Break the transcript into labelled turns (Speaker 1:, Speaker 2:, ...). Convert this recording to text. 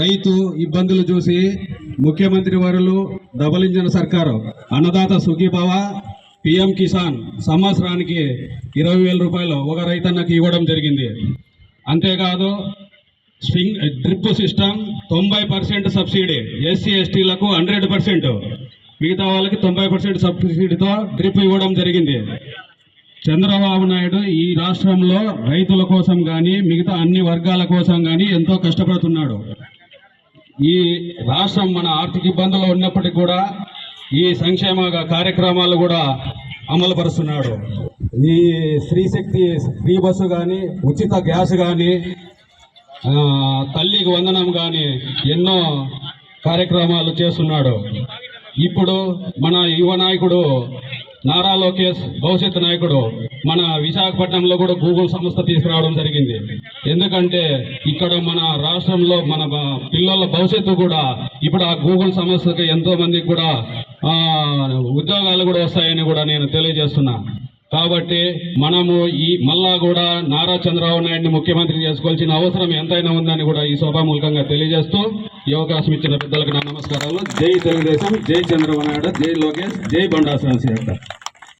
Speaker 1: రైతు ఇబ్బందులు చూసి ముఖ్యమంత్రి వరులు డబలించిన ఇంజన్ సర్కారు అన్నదాత సుఖీభావ పిఎం కిసాన్ సంవత్సరానికి ఇరవై వేల రూపాయలు ఒక రైతన్నకి ఇవ్వడం జరిగింది. అంతేకాదు స్వింగ్ డ్రిప్ సిస్టమ్ తొంభై పర్సెంట్ సబ్సిడీ ఎస్సీ ఎస్టీలకు హండ్రెడ్ పర్సెంట్. మిగతా వాళ్ళకి తొంభై పర్సెంట్ సబ్సిడీతో డ్రిప్ ఇవ్వడం జరిగింది. చంద్రబాబు నాయుడు ఈ రాష్ట్రంలో రైతుల కోసం కానీ మిగతా అన్ని వర్గాల కోసం కానీ ఎంతో కష్టపడుతున్నాడు. ఈ రాష్ట్రం మన ఆర్థిక ఇబ్బందులు ఉన్నప్పటికీ కూడా ఈ సంక్షేమ కార్యక్రమాలు కూడా అమలు పరుస్తున్నాడు ఈ స్త్రీశక్తి ఫ్రీ బస్సు కానీ ఉచిత గ్యాస్ కానీ తల్లికి వందనం కానీ ఎన్నో కార్యక్రమాలు చేస్తున్నాడు. ఇప్పుడు మన యువ నాయకుడు నారా లోకేష్ భవిష్యత్ నాయకుడు మన విశాఖపట్నంలో కూడా గూగుల్ సంస్థ తీసుకురావడం జరిగింది. ఎందుకంటే ఇక్కడ మన రాష్ట్రంలో మన పిల్లల భవిష్యత్తు కూడా ఇప్పుడు ఆ గూగుల్ సంస్థకి ఎంతో మందికి కూడా ఉద్యోగాలు కూడా వస్తాయని కూడా నేను తెలియజేస్తున్నా. కాబట్టి మనము ఈ మళ్ళా కూడా నారా చంద్రబాబు నాయుడిని ముఖ్యమంత్రి చేసుకోవాల్సిన అవసరం ఎంతైనా ఉందని కూడా ఈ సభామూలకంగా తెలియజేస్తూ ఈ అవకాశం ఇచ్చిన పెద్దలకు నా నమస్కారాలు. జై తెలుగుదేశం జై చంద్రబాబు నాయుడు జై లోకేష్ జై బండాసరాశి శ్రీనివాస్